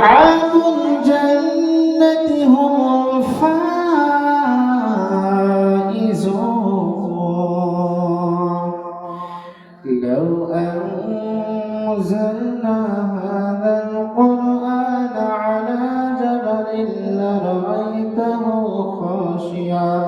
أصحاب الجنة هم الفائزون. لو أنزلنا هذا القرآن على جبل لرأيته خاشعا.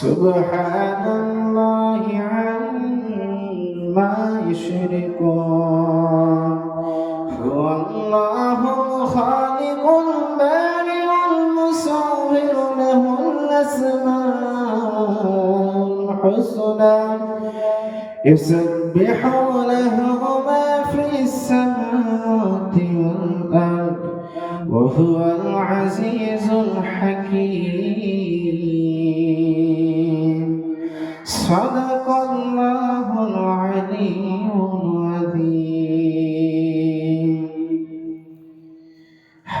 سبحان الله عما يشركون. هو الله الخالق البارئ المصور له الأسماء الحسنى. يسبح له ما في السماوات والأرض وهو العزيز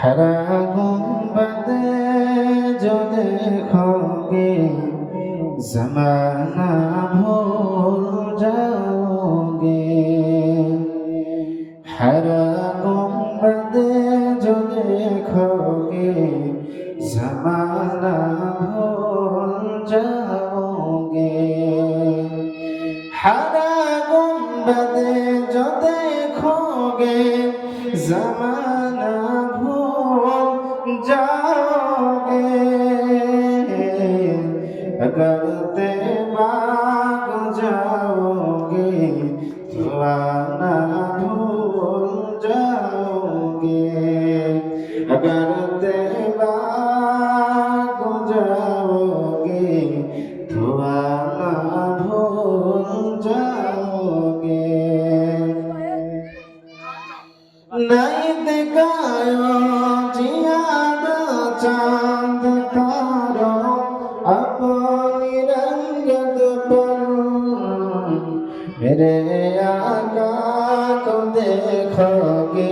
হারা গুম্বদে যো দেখোগে জমানা ভুল যাওগে হারা গুম্বদে যো দেখোগে জমানা ভুল যাওগে হারা গুম্বদে যো দেখোগে জমানা अगर ते भाग जाओगे तो आना भूल जाओगे नहीं दिखायो जियादा चांद तारो अपनी रंगत पर मेरे आका को देखोगे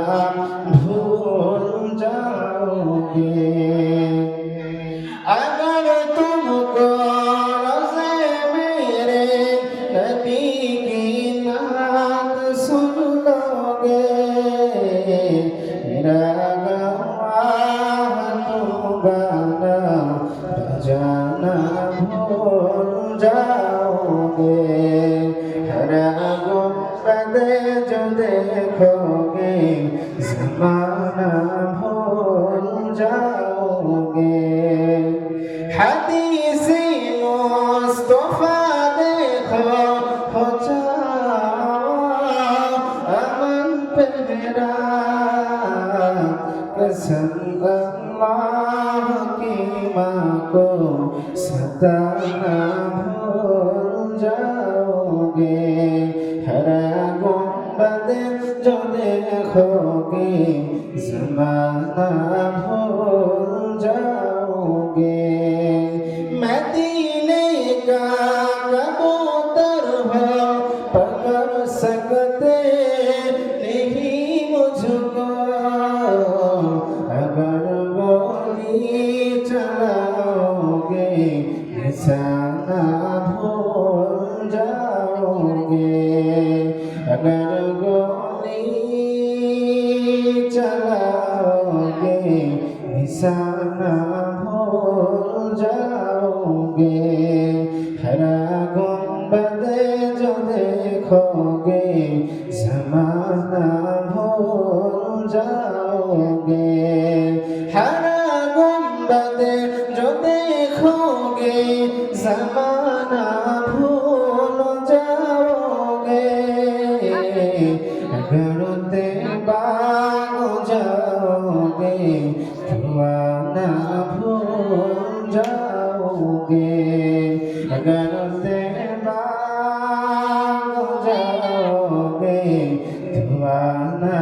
गुम्बद जो देखोगे जमाना भूल जाओगे हदीसी मुस्तफा देखो हो जाओ अमन पे मेरा कसम अल्लाह की माँ को सताना भूल जाओगे हरा गुम्बद जो देखोगे जमाना भूल जाओगे मदीने का कबूतर हो पकड़ सकते ना भूल जाओगे अगर गोली चलाओगे निशाना भूल जाओगे हरा गुम्बद जो देखोगे समाना भूल जाओगे এগারোতে বানো যাবে না ভুল যাওগে এগারোতে বানো যাবে না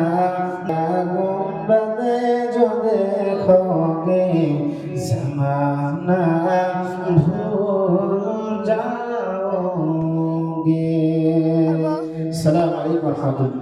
গুম্বদে যো দেখোগে, জমানা ভুল যা করা সাহায্য